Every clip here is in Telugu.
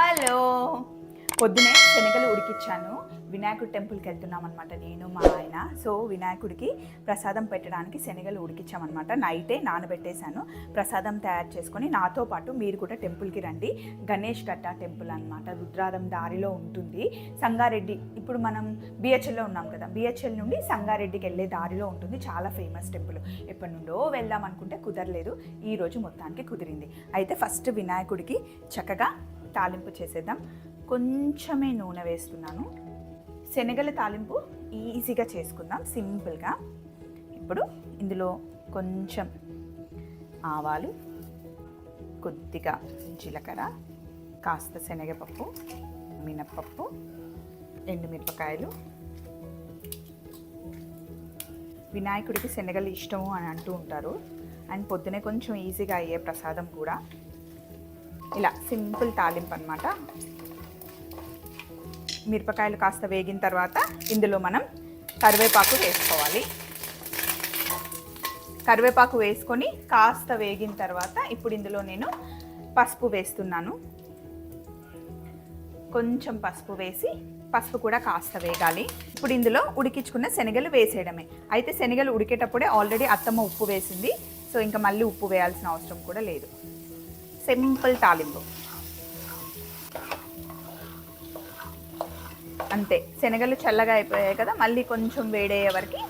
హలో. పొద్దునే శనగలు ఉడికిచ్చాను. వినాయకుడి టెంపుల్కి వెళ్తున్నాం అనమాట నేను మా ఆయన. సో వినాయకుడికి ప్రసాదం పెట్టడానికి శనగలు ఉడికిచ్చామన్నమాట. నైటే నానబెట్టేశాను. ప్రసాదం తయారు చేసుకొని నాతో పాటు మీరు కూడా టెంపుల్కి రండి. గణేష్ కట్ట టెంపుల్ అనమాట రుద్రారం దారిలో ఉంటుంది. సంగారెడ్డి ఇప్పుడు మనం బిహెచ్ఎల్లో ఉన్నాం కదా. బిహెచ్ఎల్ నుండి సంగారెడ్డికి వెళ్ళే దారిలో ఉంటుంది. చాలా ఫేమస్ టెంపుల్. ఎప్పటి నుండో వెళ్దాం అనుకుంటే కుదరలేదు. ఈ రోజు మొత్తానికి కుదిరింది. అయితే ఫస్ట్ వినాయకుడికి చక్కగా తాలింపు చేసేద్దాం. కొంచెమే నూనె వేస్తున్నాను. శనగల తాలింపు ఈజీగా చేసుకుందాం సింపుల్గా. ఇప్పుడు ఇందులో కొంచెం ఆవాలు కొద్దిగా జీలకర్ర కాస్త శనగపప్పు మినప్పప్పు ఎండుమిరపకాయలు. వినాయకుడికి శనగలు ఇష్టము అని అంటూ ఉంటారు. అండ్ పొద్దునే కొంచెం ఈజీగా అయ్యే ప్రసాదం కూడా. ఇలా సింపుల్ తాలింపు అనమాట మిరపకాయలు కాస్త వేగిన తర్వాత ఇందులో మనం కరివేపాకు వేసుకోవాలి. కరివేపాకు వేసుకొని కాస్త వేగిన తర్వాత ఇప్పుడు ఇందులో నేను పసుపు వేస్తున్నాను. కొంచెం పసుపు వేసి పసుపు కూడా కాస్త వేగాలి. ఇప్పుడు ఇందులో ఉడికించుకున్న శనగలు వేసేయడమే. అయితే శనగలు ఉడికేటప్పుడే ఆల్రెడీ అత్తమ్మ ఉప్పు వేసింది. సో ఇంకా మళ్ళీ ఉప్పు వేయాల్సిన అవసరం కూడా లేదు. సింపుల్ తాలింపు. అంతే శనగలు చల్లగా అయిపోయాయి కదా మళ్ళీ కొంచెం వేడయ్యే వరకు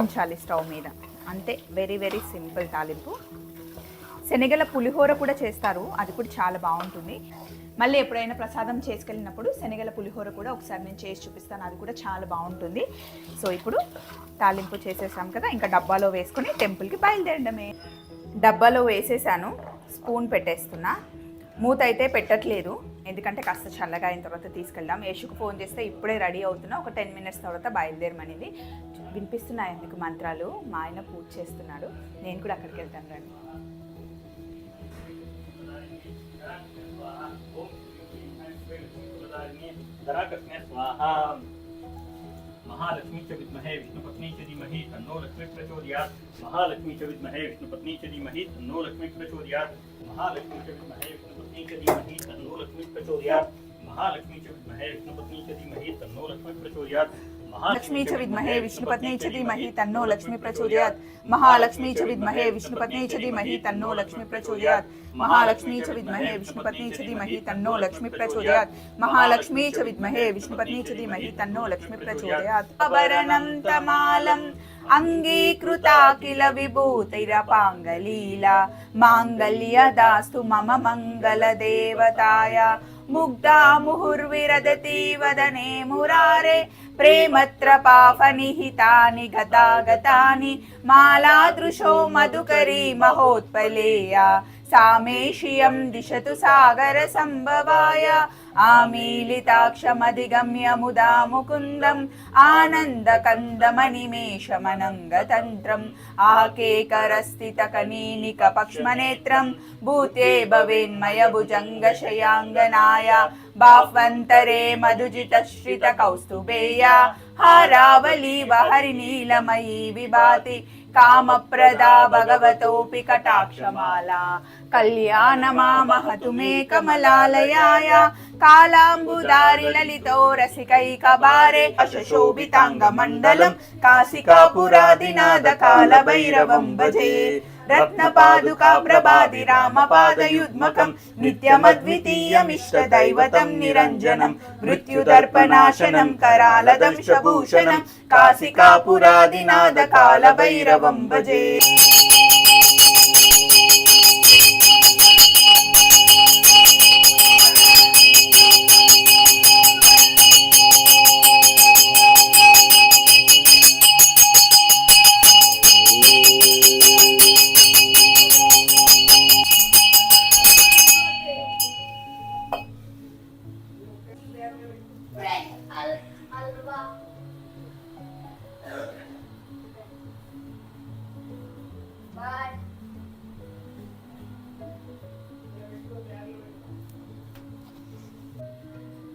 ఉంచాలి స్టవ్ మీద. అంతే వెరీ వెరీ సింపుల్ తాలింపు. శనగల పులిహోర కూడా చేస్తారు అది కూడా చాలా బాగుంటుంది. మళ్ళీ ఎప్పుడైనా ప్రసాదం చేసుకెళ్ళినప్పుడు శనగల పులిహోర కూడా ఒకసారి నేను చేసి చూపిస్తాను అది కూడా చాలా బాగుంటుంది. సో ఇప్పుడు తాలింపు చేసేసాం కదా ఇంకా డబ్బాలో వేసుకొని టెంపుల్కి బయలుదేరడమే. డబ్బాలో వేసేసాను స్పూన్ పెట్టేస్తున్నా. మూత అయితే పెట్టట్లేదు. ఎందుకంటే కాస్త చల్లగా అయిన తర్వాత తీసుకెళ్దాం. యేషుకు ఫోన్ చేస్తే ఇప్పుడే రెడీ అవుతున్నా. ఒక టెన్ మినిట్స్ తర్వాత బయలుదేరమనేది. వినిపిస్తున్నాయి మీకు మంత్రాలు? మా ఆయన పూజ చేస్తున్నాడు. నేను కూడా అక్కడికి వెళ్తాను రండి. మహాలక్ష్మి చ విద్మహే విష్ణుపత్ని చ ధీమహి తన్నో లక్ష్మి ప్రచోదయాత్ మహాలక్ష్మి చ విద్మహే విష్ణుపత్ని చ ధీమహి తన్నో లక్ష్మి ప్రచోదయాత్ महालक्ष्मी च विद्महे विष्णुपत्नी च धीमहि तन्नो लक्ष्मी प्रचोदयात्। महालक्ष्मी च विद्महे विष्णुपत्नी च धीमहि तन्नो लक्ष्मी प्रचोदयात्। लक्ष्मी च विद्महे विष्णुपत्नी च धीमहि तन्नो लक्ष्मी प्रचोदयात् महालक्ष्मी च विद्महे विष्णुपत्नी च धीमहि तन्नो लक्ष्मी प्रचोदयात् महालक्ष्मी च विद्महे विष्णुपत्नी च धीमहि तन्नो लक्ष्मी प्रचोदयात् महालक्ष्मी च विद्महे विष्णुपत्नी च धीमहि तन्नो लक्ष्मी प्रचोदयात् अवरणं तमालम् अङ्गीकृता किल विभूतिरपाङ्गलीला माङ्गल्यदास्तु मम मङ्गलदेवताय मुग्धा मुहुर्विरदति वदने मुरारे प्रेमत्रपाफनिहितानि गतागतानि मालादृशो मधुकरी महोत्पलेया। सा मे श्रियं दिशतु सागरसम्भवाय आमीलिताक्षमधिगम्य मुदा मुकुन्दम् आनन्दकन्दमनिमेषमनङ्गतन्त्रम् आकेकरस्थितकनीनिकपक्ष्मनेत्रम् भूते भवेन्मयभुजङ्गशयाङ्गनाय बाह्वन्तरे मधुजितश्रितकौस्तुभेया हारावलीव हरिनीलमयी विभाति कामप्रदा भगवतोऽपि कटाक्षमाला कल्याणमामहतु मे कमलालयाय कालाम्बुदारि ललितो रसिकैकबारे अशोभिताङ्गमण्डलम् काशिकापुरादिनाद कालभैरवं भजे रत्नपादुका प्रभाति रामपादयुग्मकम् नित्यमद्वितीयमिष्टदैवतं निरञ्जनं मृत्युदर्पनाशनं करालदंशभूषणं काशिकापुरादिनाद कालभैरवं भजे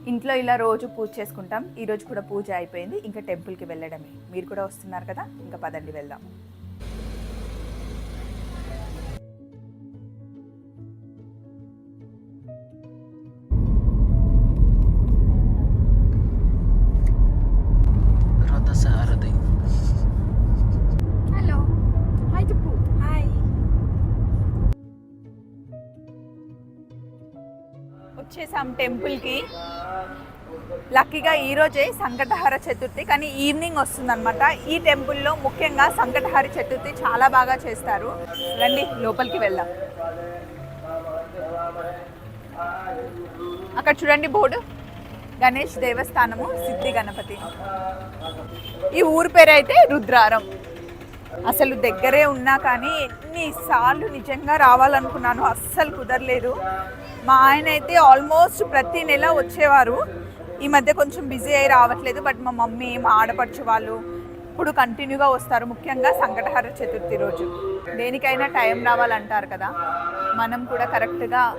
ఇంట్లో ఇలా రోజు పూజ చేసుకుంటాం. ఈరోజు కూడా పూజ అయిపోయింది. ఇంకా టెంపుల్కి వెళ్ళడమే. మీరు కూడా వస్తున్నారు కదా? ఇంకా పదండి వెళ్దాం. వచ్చేసాం టెంపుల్కి. లక్కీగా ఈరోజే సంకటహార చతుర్థి కానీ ఈవినింగ్ వస్తుందన్నమాట. ఈ టెంపుల్లో ముఖ్యంగా సంకటహర చతుర్థి చాలా బాగా చేస్తారు. రండి లోపలికి వెళ్దాం. అక్కడ చూడండి బోర్డు. గణేష్ దేవస్థానము సిద్ధి గణపతి. ఈ ఊరు పేరు అయితే రుద్రారం. అసలు దగ్గరే ఉన్నా కానీ ఎన్నిసార్లు నిజంగా రావాలనుకున్నాను అస్సలు కుదరలేదు. మా ఆయన అయితే ఆల్మోస్ట్ ప్రతి నెల వచ్చేవారు. ఈ మధ్య కొంచెం బిజీ అయి రావట్లేదు బట్ మా మమ్మీ మా ఆడపడుచు వాళ్ళు ఇప్పుడు కంటిన్యూగా వస్తారు. ముఖ్యంగా సంకటహర చతుర్థి రోజు. దేనికైనా టైం రావాలంటారు కదా. మనం కూడా కరెక్ట్గా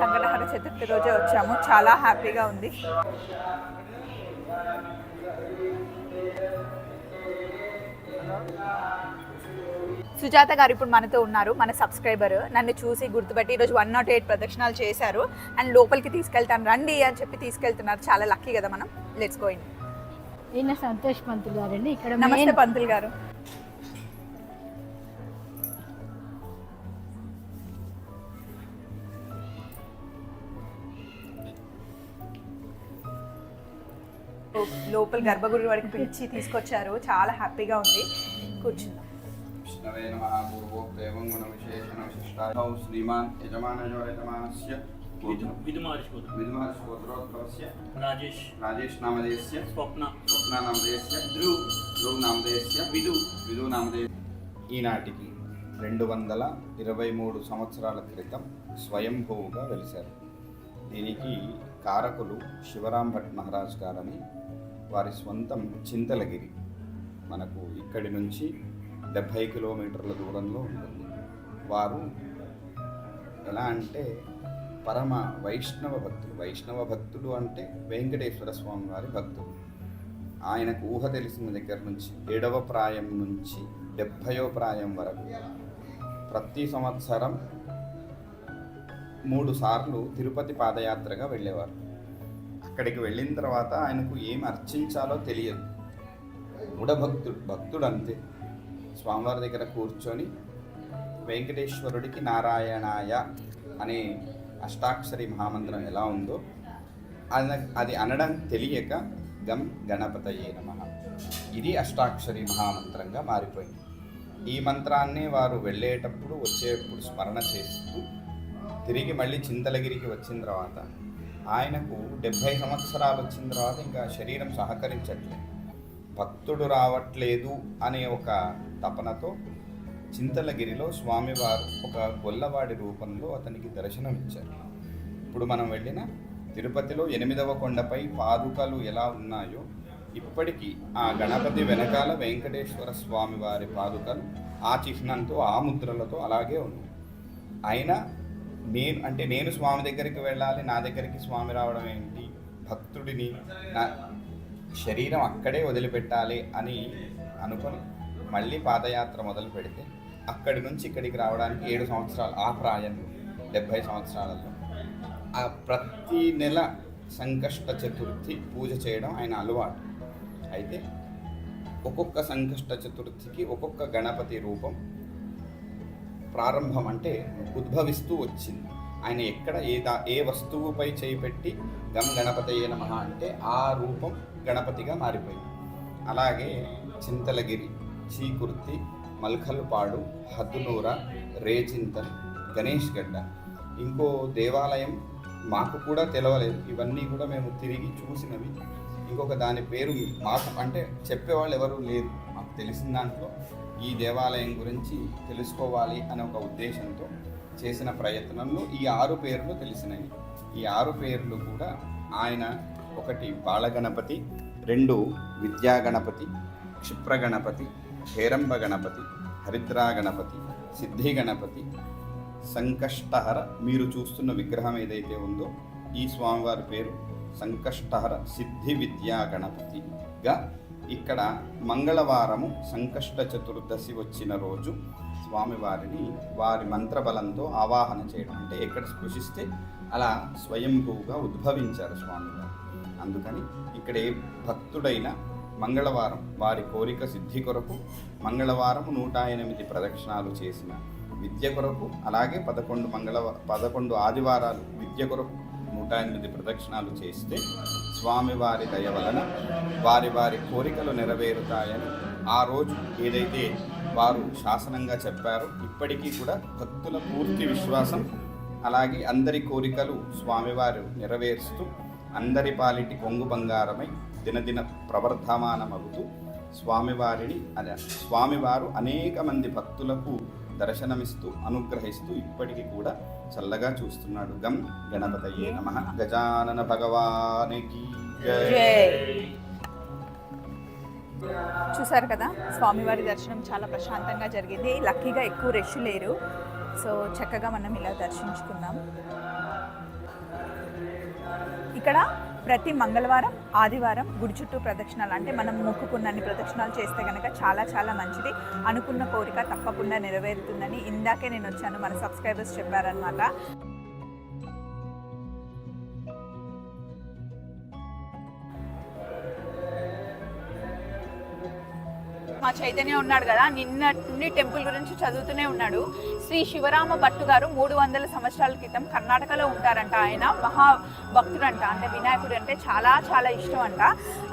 సంకటహర చతుర్థి రోజే వచ్చాము. చాలా హ్యాపీగా ఉంది. సుజాత గారు ఇప్పుడు మనతో ఉన్నారు మన సబ్స్క్రైబర్. నన్ను చూసి గుర్తుపెట్టి ఈరోజు వన్ నాట్ ఎయిట్ ప్రదక్షిణాలు చేశారు. అండ్ లోపలికి తీసుకెళ్తాను రండి అని చెప్పి తీసుకెళ్తున్నారు. చాలా లక్కీ కదా మనం. లెట్స్ గోయింగ్ ఈయన సంతోష్ పంతులు గారండి. ఇక్కడ నమస్తే పంతులు గారు. లోపల గర్భగుడి వాడికి పిలిచి తీసుకొచ్చారు. చాలా హ్యాపీగా ఉంది. కూర్చుందాం. వైష్ణవే నమ పూర్వోక్తం గుణ విశేషణ విశిష్టా శ్రీమాన్ యజమానజో యజమానస్ ఈనాటికి రెండు వందల ఇరవై మూడు సంవత్సరాల క్రితం స్వయంభూగా వెలిశారు. దీనికి కారకులు శివరాం భట్ మహారాజ్ గారని వారి స్వంతం చింతలగిరి. మనకు ఇక్కడి నుంచి డెబ్భై కిలోమీటర్ల దూరంలో ఉంటుంది. వారు ఎలా అంటే పరమ వైష్ణవ భక్తులు. వైష్ణవ భక్తులు అంటే వెంకటేశ్వర స్వామి వారి భక్తులు ఆయనకు ఊహ తెలిసిన దగ్గర నుంచి ఏడవ ప్రాయం నుంచి డెబ్భయో ప్రాయం వరకు ప్రతి సంవత్సరం మూడు సార్లు తిరుపతి పాదయాత్రగా వెళ్ళేవారు. అక్కడికి వెళ్ళిన తర్వాత ఆయనకు ఏం అర్చించాలో తెలియదు. మూఢభక్తుడు భక్తుడు అంతే స్వామివారి దగ్గర కూర్చొని వెంకటేశ్వరుడికి నారాయణాయ అనే అష్టాక్షరి మహామంత్రం ఎలా ఉందో అది అది అనడం తెలియక గం గణపతయే నమ. ఇది అష్టాక్షరి మహామంత్రంగా మారిపోయింది. ఈ మంత్రాన్ని వారు వెళ్ళేటప్పుడు వచ్చేటప్పుడు స్మరణ చేస్తూ తిరిగి మళ్ళీ చింతలగిరికి వచ్చిన తర్వాత ఆయనకు డెబ్భై సంవత్సరాలు వచ్చిన తర్వాత ఇంకా శరీరం సహకరించట్లేదు. భక్తుడు రావట్లేదు అనే ఒక తపనతో చింతలగిరిలో స్వామివారు ఒక గొల్లవాడి రూపంలో అతనికి దర్శనం ఇచ్చారు ఇప్పుడు మనం వెళ్ళిన తిరుపతిలో ఎనిమిదవ కొండపై పాదుకలు ఎలా ఉన్నాయో ఇప్పటికీ ఆ గణపతి వెనకాల వెంకటేశ్వర స్వామి వారి పాదుకలు ఆ చిహ్నంతో ఆ ముద్రలతో అలాగే ఉన్నాయి. అయినా నేను అంటే నేను స్వామి దగ్గరికి వెళ్ళాలి నా దగ్గరికి స్వామి రావడం ఏంటి? భక్తుడిని నా శరీరం అక్కడే వదిలిపెట్టాలి అని అనుకొని మళ్ళీ పాదయాత్ర మొదలు పెడితే అక్కడి నుంచి ఇక్కడికి రావడానికి ఏడు సంవత్సరాలు ఆ ప్రాయంలో డెబ్భై సంవత్సరాలలో. ఆ ప్రతి నెల సంకష్ట చతుర్థి పూజ చేయడం ఆయన అలవాటు. అయితే ఒక్కొక్క సంకష్ట చతుర్థికి ఒక్కొక్క గణపతి రూపం ప్రారంభం అంటే ఉద్భవిస్తూ వచ్చింది. ఆయన ఎక్కడ ఏ దా ఏ వస్తువుపై చేయి పెట్టి గం గణపతయ్య నమ అంటే ఆ రూపం గణపతిగా మారిపోయింది. అలాగే చింతలగిరి చీకుర్తి మల్ఖల్పాడు హద్దునూర రేచింతల్ గణేష్ గడ్డ. ఇంకో దేవాలయం మాకు కూడా తెలవలేదు. ఇవన్నీ కూడా మేము తిరిగి చూసినవి. ఇంకొక దాని పేరు మాకు అంటే చెప్పేవాళ్ళు ఎవరు లేరు. మాకు తెలిసిన దాంట్లో ఈ దేవాలయం గురించి తెలుసుకోవాలి అనే ఒక ఉద్దేశంతో చేసిన ప్రయత్నంలో ఈ ఆరు పేర్లు తెలిసినాయి ఈ ఆరు పేర్లు కూడా ఆయన ఒకటి బాలగణపతి రెండు విద్యాగణపతి క్షిప్రగణపతి క్షిప్ర గణపతి హరిద్రా గణపతి సిద్ధి గణపతి సంకష్టహర. మీరు చూస్తున్న విగ్రహం ఏదైతే ఉందో ఈ స్వామివారి పేరు సంకష్టహర సిద్ధి విద్యా గణపతిగా. ఇక్కడ మంగళవారము సంకష్ట చతుర్దశి వచ్చిన రోజు స్వామివారిని వారి మంత్రబలంతో ఆవాహన చేయడం. అంటే ఎక్కడ స్పృశిస్తే అలా స్వయంభూగా ఉద్భవించారు స్వామివారు. అందుకని ఇక్కడ ఏ భక్తుడైన మంగళవారం వారి కోరిక సిద్ధి కొరకు మంగళవారం నూట ఎనిమిది ప్రదక్షిణాలు చేసిన విద్య కొరకు అలాగే పదకొండు మంగళవ పదకొండు ఆదివారాలు విద్య కొరకు నూట నూట ఎనిమిది ప్రదక్షిణాలు చేస్తే స్వామివారి దయ వలన వారి వారి కోరికలు నెరవేరుతాయని ఆ రోజు ఏదైతే వారు శాసనంగా చెప్పారో ఇప్పటికీ కూడా భక్తుల పూర్తి విశ్వాసం అలాగే అందరి కోరికలు స్వామివారు నెరవేరుస్తూ అందరి పాలిటి కొంగు బంగారమై దినదిన ప్రవర్ధమానమవుతూ స్వామివారిని అదే స్వామివారు అనేక మంది భక్తులకు దర్శనమిస్తూ అనుగ్రహిస్తూ ఇప్పటికీ కూడా చల్లగా చూస్తున్నాడు. గం గణపతయే నమ. గజానన భగవానికి చూసారు కదా స్వామివారి దర్శనం చాలా ప్రశాంతంగా జరిగింది. లక్కీగా ఎక్కువ రష్ లేరు. సో చక్కగా మనం ఇలా దర్శించుకుందాం ఇక్కడ ప్రతి మంగళవారం ఆదివారం గుడి చుట్టూ ప్రదక్షిణాలు అంటే మనం మొక్కుకున్నన్ని ప్రదక్షిణాలు చేస్తే కనుక చాలా చాలా మంచిది. అనుకున్న కోరిక తప్పకుండా నెరవేరుతుందని ఇందాకే నేను వచ్చాను మన సబ్స్క్రైబర్స్ చెప్పారనమాట మా చైతన్య ఉన్నాడు కదా నిన్నటి నుండి టెంపుల్ గురించి చదువుతూనే ఉన్నాడు. శ్రీ శివరామ భట్టు గారు మూడు వందల సంవత్సరాల క్రితం కర్ణాటకలో ఉంటారంట. ఆయన మహా భక్తుడంట అంటే వినాయకుడు అంటే చాలా చాలా ఇష్టం అంట.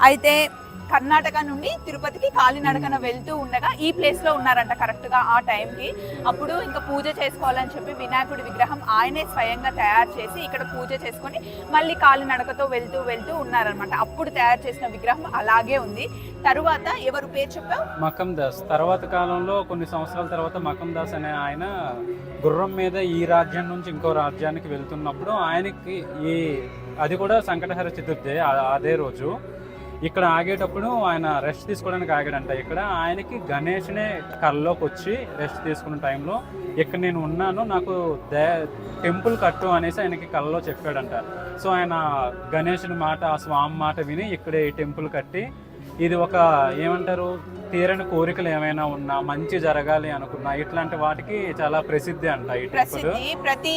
అయితే కర్ణాటక నుండి తిరుపతికి కాలినడకన వెళ్తూ ఉండగా ఈ ప్లేస్లో ఉన్నారంట కరెక్ట్గా ఆ టైంకి అప్పుడు ఇంకా పూజ చేసుకోవాలని చెప్పి వినాయకుడి విగ్రహం ఆయనే స్వయంగా తయారు చేసి ఇక్కడ పూజ చేసుకొని మళ్ళీ కాలినడకతో వెళ్తూ వెళ్తూ ఉన్నారనమాట అప్పుడు తయారు చేసిన విగ్రహం అలాగే ఉంది. తరువాత ఎవరు పేరు చెప్పావు? మకం దాస్. తర్వాత కాలంలో కొన్ని సంవత్సరాల తర్వాత మకం దాస్ అనే ఆయన గుర్రం మీద ఈ రాజ్యం నుంచి ఇంకో రాజ్యానికి వెళ్తున్నప్పుడు ఆయనకి ఈ అది కూడా సంకటహర చతుర్థి అదే రోజు. ఇక్కడ ఆగేటప్పుడు ఆయన రెస్ట్ తీసుకోవడానికి ఆగాడంట. ఇక్కడ ఆయనకి గణేష్నే కల్లోకి వచ్చి రెస్ట్ తీసుకున్న టైంలో ఇక్కడ నేను ఉన్నాను నాకు దే టెంపుల్ కట్టు అనేసి ఆయనకి కళ్ళలో చెప్పాడంట. సో ఆయన గణేషుని మాట ఆ స్వామి మాట విని ఇక్కడే ఈ టెంపుల్ కట్టి ఇది ఒక ఏమంటారు తీరని కోరికలు ఏమైనా ఉన్నా మంచి జరగాలి అనుకున్నా ఇట్లాంటి వాటికి చాలా ప్రసిద్ధి అంట ఈ టెంపుల్. ప్రసిద్ధి. ప్రతి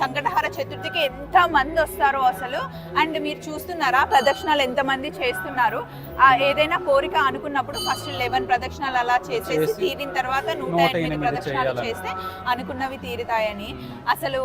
సంకటహార చతుర్థికి ఎంత మంది వస్తారో అసలు. అండ్ మీరు చూస్తున్నారా ప్రదక్షిణాలు ఎంత మంది చేస్తున్నారు? ఆ ఏదైనా కోరిక అనుకున్నప్పుడు ఫస్ట్ లెవెన్ ప్రదక్షిణాలు అలా చేసేసి చేసి తీరిన తర్వాత నూట నూట ఎనిమిది ఎనిమిది ప్రదక్షిణాలు చేయాలని. చేస్తే అనుకున్నవి తీరుతాయని. అసలు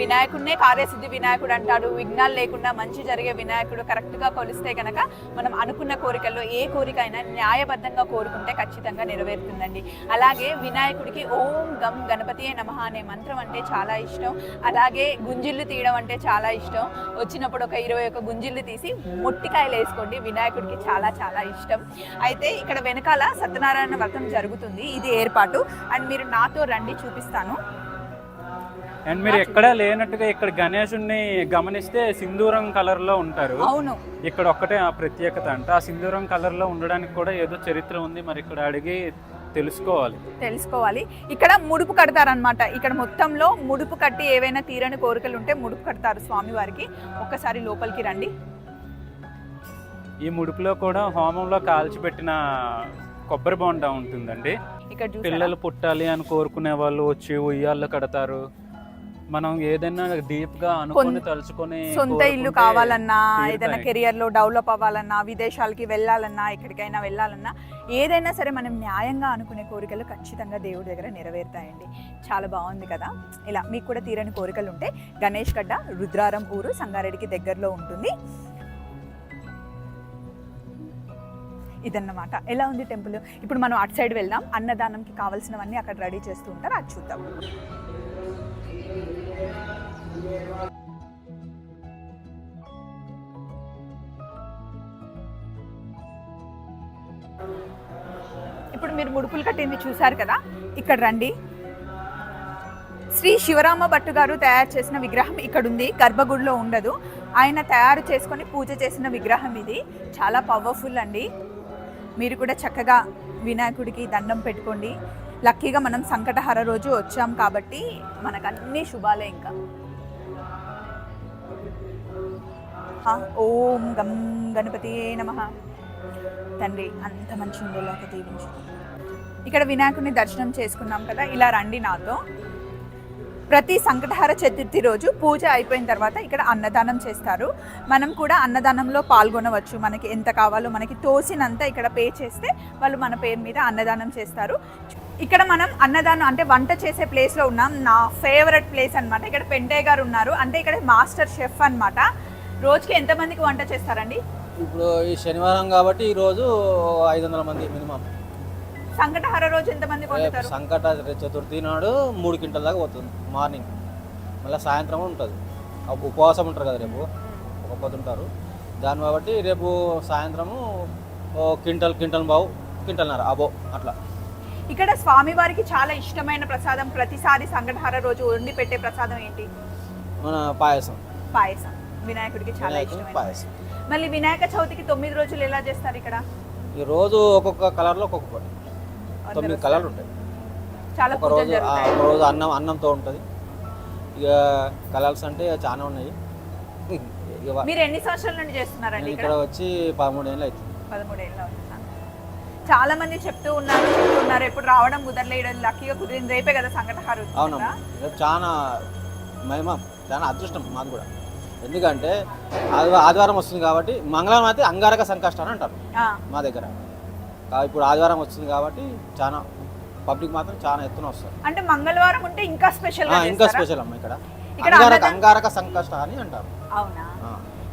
వినాయకుడినే కార్యసిద్ధి వినాయకుడు అంటారు విఘ్నాలు లేకుండా మంచి జరిగే వినాయకుడు కరెక్ట్గా కొలిస్తే కనుక మనం అనుకున్న కోరికల్లో ఏ కోరిక అయినా న్యాయబద్ధంగా కోరుకుంటే ఖచ్చితంగా నెరవేరుతుందండి. అలాగే వినాయకుడికి ఓం గం గణపతి నమ అనే మంత్రం అంటే చాలా ఇష్టం. అలాగే గుంజిళ్ళు తీయడం అంటే చాలా ఇష్టం. వచ్చినప్పుడు ఒక ఇరవై ఒక గుంజిళ్ళు తీసి మొట్టికాయలు వేసుకోండి. వినాయకుడికి చాలా చాలా ఇష్టం. అయితే ఇక్కడ వెనకాల సత్యనారాయణ వ్రతం జరుగుతుంది. ఇది ఏర్పాటు. అండ్ మీరు నాతో రండి చూపిస్తాను. అండ్ మీరు ఎక్కడా లేనట్టుగా ఇక్కడ గణేశుణ్ణి గమనిస్తే సింధూరం కలర్లో ఉంటారు. అవును. ఇక్కడ ఒక్కటే ఆ ప్రత్యేకత అంట. ఆ సింధూరం కలర్లో ఉండడానికి కూడా ఏదో చరిత్ర ఉంది. మరి ఇక్కడ అడిగి తెలుసుకోవాలి. తెలుసుకోవాలి. ఇక్కడ ముడుపు కడతారనమాట ఇక్కడ మొత్తంలో ముడుపు కట్టి ఏవైనా తీరని కోరికలు ఉంటే ముడుపు కడతారు స్వామివారికి. ఒక్కసారి లోపలికి రండి. ఈ ముడుపులో కూడా హోమంలో కాల్చిపెట్టిన కొబ్బరి బొండ ఉంటుందండి. ఇక్కడ? పిల్లలు పుట్టాలి అని కోరుకునే వాళ్ళు వచ్చి ఉయ్యాళ్ళు కడతారు. మనం ఏదైనా డీప్గా అనుకుని తలుచుకొని సొంత ఇల్లు కావాలన్నా. ఏదైనా కెరియర్లో డెవలప్ అవ్వాలన్నా విదేశాలకి వెళ్ళాలన్నా ఎక్కడికైనా వెళ్ళాలన్నా ఏదైనా సరే మనం న్యాయంగా అనుకునే కోరికలు ఖచ్చితంగా దేవుడి దగ్గర నెరవేరుతాయండి. చాలా బాగుంది కదా? ఇలా మీకు కూడా తీరని కోరికలు ఉంటే గణేష్ గడ్డ రుద్రారం ఊరు సంగారెడ్డికి దగ్గరలో ఉంటుంది. ఇదన్నమాట. ఎలా ఉంది టెంపుల్? ఇప్పుడు మనం అటు సైడ్ వెళ్దాం. అన్నదానంకి కావాల్సినవన్నీ అక్కడ రెడీ చేస్తూ ఉంటారు. అది చూద్దాం. ఇప్పుడు మీరు ముడుపులు కట్టింది చూశారు కదా? ఇక్కడ రండి. శ్రీ శివరామ భట్టు గారు తయారు చేసిన విగ్రహం ఇక్కడ ఉంది గర్భగుడిలో ఉండదు. ఆయన తయారు చేసుకొని పూజ చేసిన విగ్రహం ఇది. చాలా పవర్ఫుల్ అండి. మీరు కూడా చక్కగా వినాయకుడికి దండం పెట్టుకోండి. లక్కీగా మనం సంకటహర రోజు వచ్చాం కాబట్టి మనకు అన్ని శుభాలే ఇంకా. ఓం గం గణపతి నమ. తండ్రి అంత మంచి ఉండేలాగా దీవించు ఇక్కడ వినాయకుడిని దర్శనం చేసుకున్నాం కదా ఇలా రండి నాతో. ప్రతి సంకటహార చతుర్థి రోజు పూజ అయిపోయిన తర్వాత ఇక్కడ అన్నదానం చేస్తారు. మనం కూడా అన్నదానంలో పాల్గొనవచ్చు. మనకి ఎంత కావాలో మనకి తోసినంత ఇక్కడ పే చేస్తే వాళ్ళు మన పేరు మీద అన్నదానం చేస్తారు. ఇక్కడ మనం అన్నదానం అంటే వంట చేసే ప్లేస్లో ఉన్నాం. నా ఫేవరెట్ ప్లేస్ అన్నమాట. ఇక్కడ పెంటయ్య గారు ఉన్నారు. అంటే ఇక్కడ మాస్టర్ షెఫ్ అనమాట రోజుకి ఎంత మందికి వంట చేస్తారండి? ఇప్పుడు ఈ శనివారం కాబట్టి ఈ రోజు ఐదు వందల మంది మినిమం. సంకటహార రోజు ఎంత రేపు వండుతారు? సంకట చతుర్థి నాడు మూడు క్వింటల్ దాకా పోతుంది మార్నింగ్. మళ్ళీ సాయంత్రం ఉంటుంది. ఉపవాసం ఉంటారు కదా రేపు ఒక పొద్దుంటారు దాన్ని కాబట్టి రేపు సాయంత్రము ఓ క్వింటల్ క్వింటల్ బావు క్వింటల్నర అబో అట్లా. ఇక్కడ స్వామివారికి చాలా ఇష్టమైన ప్రసాదం ప్రతిసారి సంకటహార రోజు వండి పెట్టే ప్రసాదం ఏంటి? మన పాయసం. పాయసం. వినాయకుడికి చాలా ఇష్టమైన పాయసం. మళ్ళీ వినాయక చవితికి తొమ్మిది రోజులు ఎలా చేస్తారు ఇక్కడ? ఈ రోజు ఒక్కొక్క కలర్లో ఒక్కొక్కటి తొమ్మిది కలర్లు ఉంటాయి. చాలా ఒక రోజు ఆ, జరుగుతాయి. ఒక రోజు అన్నం అన్నంతో ఉంటుంది. ఇక కలర్స్ అంటే చాలా ఉన్నాయి. ఇక వా- మీరు ఎన్ని సంవత్సరాల నుండి చేస్తున్నారండి నేను ఇక్కడ? ఇక్కడ వచ్చి పదమూడు ఏళ్ళు అవుతుంది పదమూడేళ్ళు అవుతుందా చాలా మంది చెప్తూ ఉన్నారు చెప్తూ ఉన్నారు ఎప్పుడు రావడం కుదరలేయడం లక్కీగా కుదిరింది రేపే కదా వచ్చింది అవునమ్మా. రేపు చాలా మహిమ చాలా అదృష్టం మాకు కూడా. ఎందుకంటే ఆదివా- ఆదివారం వస్తుంది కాబట్టి మంగళవారం అయితే అంగారక సంకష్టం అని అంటారు. మా దగ్గర. ఇప్పుడు ఆదివారం వస్తుంది కాబట్టి చాలా పబ్లిక్ మాత్రం చాలా ఎత్తున వస్తారు. అంటే మంగళవారం ఉంటే ఇంకా స్పెషల్ ఇంకా స్పెషల్ అమ్మ ఇక్కడ. ఇక్కడ అంగారక అంగారక సంకష్ట అని అంటారు. అవునా.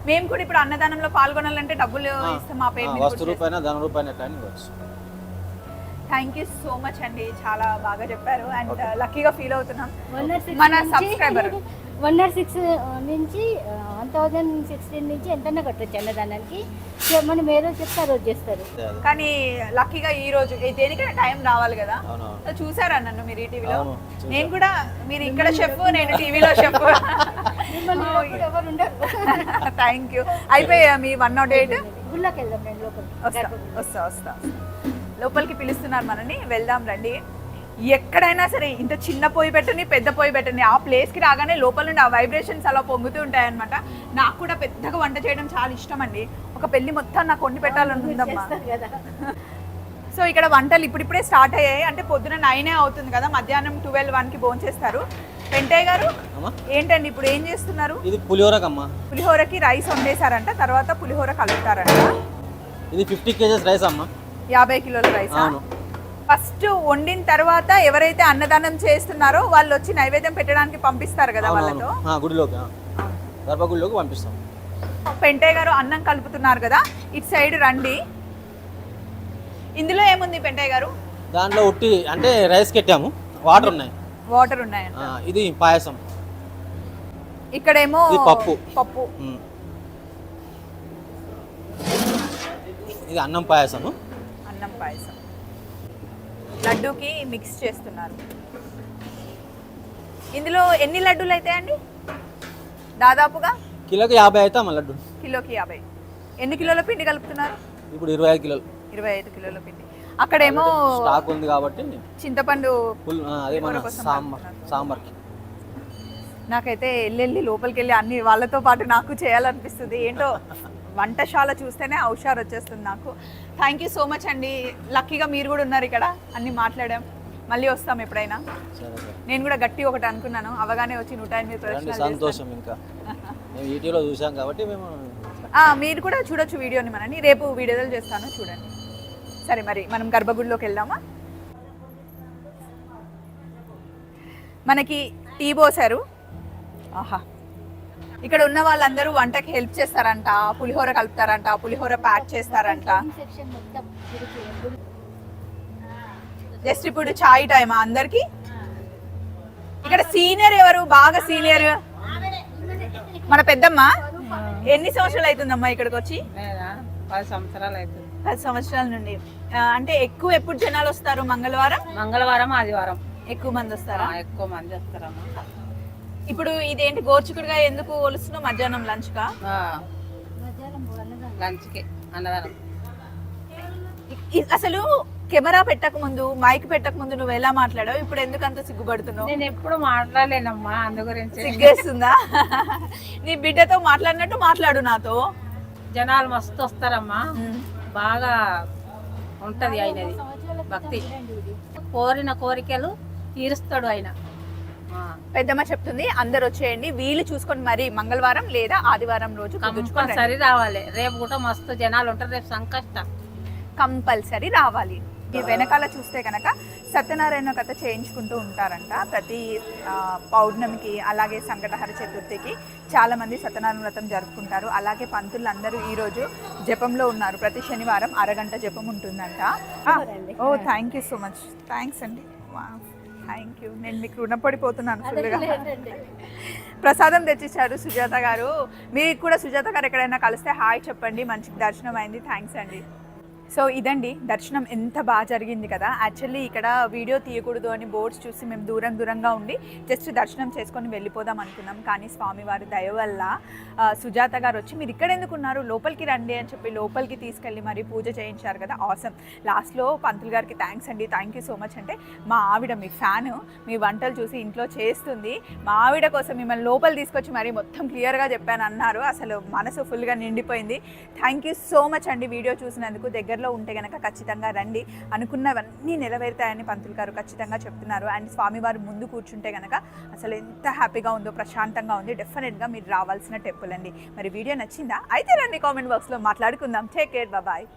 మేము కూడా ఇప్పుడు అన్నదానంలో పాల్గొనాలంటే డబ్బులు ఇస్తాం మా పేరు వస్తు రూపాయన ధన రూపాయన ఎట్లా అని ఇవ్వచ్చు. థ్యాంక్ యూ సో మచ్ అండి. చాలా బాగా చెప్పారు. అండ్ లక్కీగా ఫీల్ అవుతున్నాం. మన subscriber. వన్ నాట్ సిక్స్ నుంచి వన్ థౌజండ్ సిక్స్టీన్ నుంచి ఎంతైనా కట్టొచ్చు అన్నదానానికి. మనం ఏదో చెప్తే ఆ రోజు చేస్తారు. కానీ లక్కీగా ఈ రోజు దేనికైనా టైం రావాలి కదా. చూసారా నన్ను మీరు ఈ టీవీలో. నేను కూడా మీరు ఇక్కడ చెప్పు నేను టీవీలో చెప్పు థ్యాంక్ యూ అయిపోయా మీ వన్ నాట్ ఎయిట్ గుళ్ళకి వెళ్దాం వస్తా వస్తా. లోపలికి పిలుస్తున్నారు మనని. వెళ్దాం రండి. ఎక్కడైనా సరే ఇంత చిన్న పొయ్యి పెట్టని పెద్ద పొయ్యి పెట్టని ఆ ప్లేస్కి రాగానే లోపల నుండి ఆ వైబ్రేషన్స్ అలా పొంగుతూ ఉంటాయన్నమాట. నాకు కూడా పెద్దగా వంట చేయడం చాలా ఇష్టం అండి ఒక పెళ్ళి మొత్తం నాకు వండి పెట్టాలని ఉందమ్మా చేస్తారు కదా. సో ఇక్కడ వంటలు ఇప్పుడిప్పుడే స్టార్ట్ అయ్యాయి. అంటే పొద్దున నైనే అవుతుంది కదా మధ్యాహ్నం ట్వెల్వ్ వన్కి భోంచేస్తారు. వెంటయ్య గారు ఏంటండి ఇప్పుడు ఏం చేస్తున్నారు? ఇది పులిహోరకమ్మా. పులిహోరకి రైస్ వండేశారంట తర్వాత పులిహోర కలుపుతారంట. ఇది ఫిఫ్టీ కేజెస్ రైస్ అమ్మా. యాభై కిలోల రైస్ అవును. ఫస్ట్ వండిన తర్వాత ఎవరైతే అన్నదానం చేస్తున్నారో వాళ్ళు వచ్చి నైవేద్యం పెట్టడానికి పంపిస్తారు కదా వాళ్ళతో? గుడిలోకి. గర్భగుడిలోకి పంపిస్తాం. పెంటయ్య గారు అన్నం కలుపుతున్నారు కదా ఇటు సైడ్ రండి. ఇందులో ఏముంది పెంటయ్య గారు? దాంట్లో ఉట్టి అంటే రైస్ పెట్టాము వాటర్ ఉన్నాయి. వాటర్ ఉన్నాయంట. ఆ, ఇది పాయసం. ఇక్కడేమో పప్పు. పప్పు. ఇది అన్నం పాయసము. అన్నం పాయసం. లడ్డూకి మిక్స్ చేస్తున్నారు. ఇందులో ఎన్ని లడ్డూలు అవుతాయండి దాదాపుగా కిలోకి యాభై అయితే అమ్మ లడ్డు. కిలోకి యాభై. ఎన్ని కిలోల పిండి కలుపుతున్నారు? ఇప్పుడు ఇరవై ఐదు కిలోలు. ఇరవై ఐదు కిలోల పిండి. అక్కడేమో స్టాక్ ఉంది కాబట్టి చింతపండు అదే మన సాంబార్. సాంబార్కి. నాకైతే వెళ్ళి లోపలికి వెళ్ళి అన్ని వాళ్ళతో పాటు నాకు చేయాలనిపిస్తుంది. ఏంటో వంటశాల చూస్తేనే హుషారు వచ్చేస్తుంది నాకు. థ్యాంక్ యూ సో మచ్ అండి. లక్కీగా మీరు కూడా ఉన్నారు ఇక్కడ. అన్ని మాట్లాడాం. మళ్ళీ వస్తాం ఎప్పుడైనా. నేను కూడా గట్టి ఒకటి అనుకున్నాను. అవగానే వచ్చి నూట ఎనిమిది. సంతోషం ఇంకా. చూసాం కాబట్టి మేము మీరు కూడా చూడొచ్చు వీడియోని మనని. రేపు వీడియోలు చేస్తాను చూడండి. సరే మరి మనం గర్భగుడిలోకి వెళ్దామా? మనకి టీ పోసారు ఆహా. ఇక్కడ ఉన్న వాళ్ళందరూ వంటకి హెల్ప్ చేస్తారంట పులిహోర కలుపుతారంట పులిహోర ప్యాక్ చేస్తారంట. జస్ట్ ఇప్పుడు చాయ్ టైమా అందరికి? ఇక్కడ సీనియర్ ఎవరు? బాగా సీనియర్ మన పెద్దమ్మ? ఎన్ని సంవత్సరాలు అవుతుందమ్మా ఇక్కడికి వచ్చి? పది సంవత్సరాలు అవుతుంది. పది సంవత్సరాల నుండి. అంటే ఎక్కువ ఎప్పుడు జనాలు వస్తారు మంగళవారం? మంగళవారం ఆదివారం. ఎక్కువ మంది వస్తారా? ఎక్కువ మంది వస్తారమ్మా. ఇప్పుడు ఇదేంటి గోర్చుకుడుగా ఎందుకు ఒలుస్తున్నావు మధ్యాహ్నం లంచ్ కా లంచ్కి అన్నదానం. ఇ- అసలు కెమెరా పెట్టక ముందు మైక్ పెట్టక ముందు నువ్వు ఎలా మాట్లాడావు? ఇప్పుడు ఎందుకు అంత సిగ్గుపడుతున్నావు? నేను ఎప్పుడు మాట్లాడలేనమ్మా అందు గురించి. సిగ్గేస్తుందా? నీ బిడ్డతో మాట్లాడినట్టు మాట్లాడు నాతో. జనాలు మస్తు వస్తారమ్మా. బాగా ఉంటది ఆయనది భక్తి. కోరిన కోరికలు తీరుస్తాడు ఆయన. పెద్దమ్మ చెప్తుంది అందరు వచ్చేయండి. వీలు చూసుకొని మరి మంగళవారం లేదా ఆదివారం రోజు. కంపల్సరీ రావాలి. రేపు కూడా మస్తు జనాలు ఉంటారు రేపు సంకష్ట. కంపల్సరీ రావాలి. ఈ వెనకాల చూస్తే కనుక సత్యనారాయణ కథ చేయించుకుంటూ ఉంటారంట. ప్రతి పౌర్ణమికి అలాగే సంకటహర చతుర్థికి చాలా మంది సత్యనారాయణ వ్రతం జరుపుకుంటారు. అలాగే పంతులు అందరూ ఈరోజు జపంలో ఉన్నారు. ప్రతి శనివారం అరగంట జపం ఉంటుందంట. ఓ thank you so much thanks అండి. థ్యాంక్ యూ నేను మీకు రుణపడిపోతున్నాను ఫుల్గా. ప్రసాదం తెచ్చిచ్చారు సుజాత గారు. మీకు కూడా సుజాత గారు ఎక్కడైనా కలిస్తే హాయ్ చెప్పండి మంచి దర్శనం అయింది. థ్యాంక్స్ అండి. సో ఇదండి దర్శనం ఎంత బాగా జరిగింది కదా. యాక్చువల్లీ ఇక్కడ వీడియో తీయకూడదు అని బోర్డ్స్ చూసి మేము దూరం దూరంగా ఉండి జస్ట్ దర్శనం చేసుకొని వెళ్ళిపోదాం అనుకున్నాం. కానీ స్వామివారి దయ వల్ల సుజాత గారు వచ్చి మీరు ఇక్కడ ఎందుకు ఉన్నారు? లోపలికి రండి అని చెప్పి లోపలికి తీసుకెళ్ళి మరి పూజ చేయించారు కదా. ఆసమ్ లాస్ట్లో పంతులు గారికి థ్యాంక్స్ అండి. థ్యాంక్ యూ సో మచ్ అంటే మా ఆవిడ మీ ఫ్యాన్ మీ వంటలు చూసి ఇంట్లో చేస్తుంది. మా ఆవిడ కోసం మిమ్మల్ని లోపల తీసుకొచ్చి మరి మొత్తం క్లియర్గా చెప్పాను అన్నారు అసలు మనసు ఫుల్గా నిండిపోయింది. థ్యాంక్ యూ సో మచ్ అండి వీడియో చూసినందుకు. దగ్గర దగ్గరలో ఉంటే కనుక ఖచ్చితంగా రండి. అనుకున్నవన్నీ నెరవేరుతాయని పంతులు గారు ఖచ్చితంగా చెప్తున్నారు. అండ్ స్వామివారు ముందు కూర్చుంటే కనుక అసలు ఎంత హ్యాపీగా ఉందో ప్రశాంతంగా ఉంది డెఫినెట్గా మీరు రావాల్సిన టెంపుల్ అండి. మరి వీడియో నచ్చిందా? అయితే రండి కామెంట్ బాక్స్లో మాట్లాడుకుందాం. Take care. బాయ్.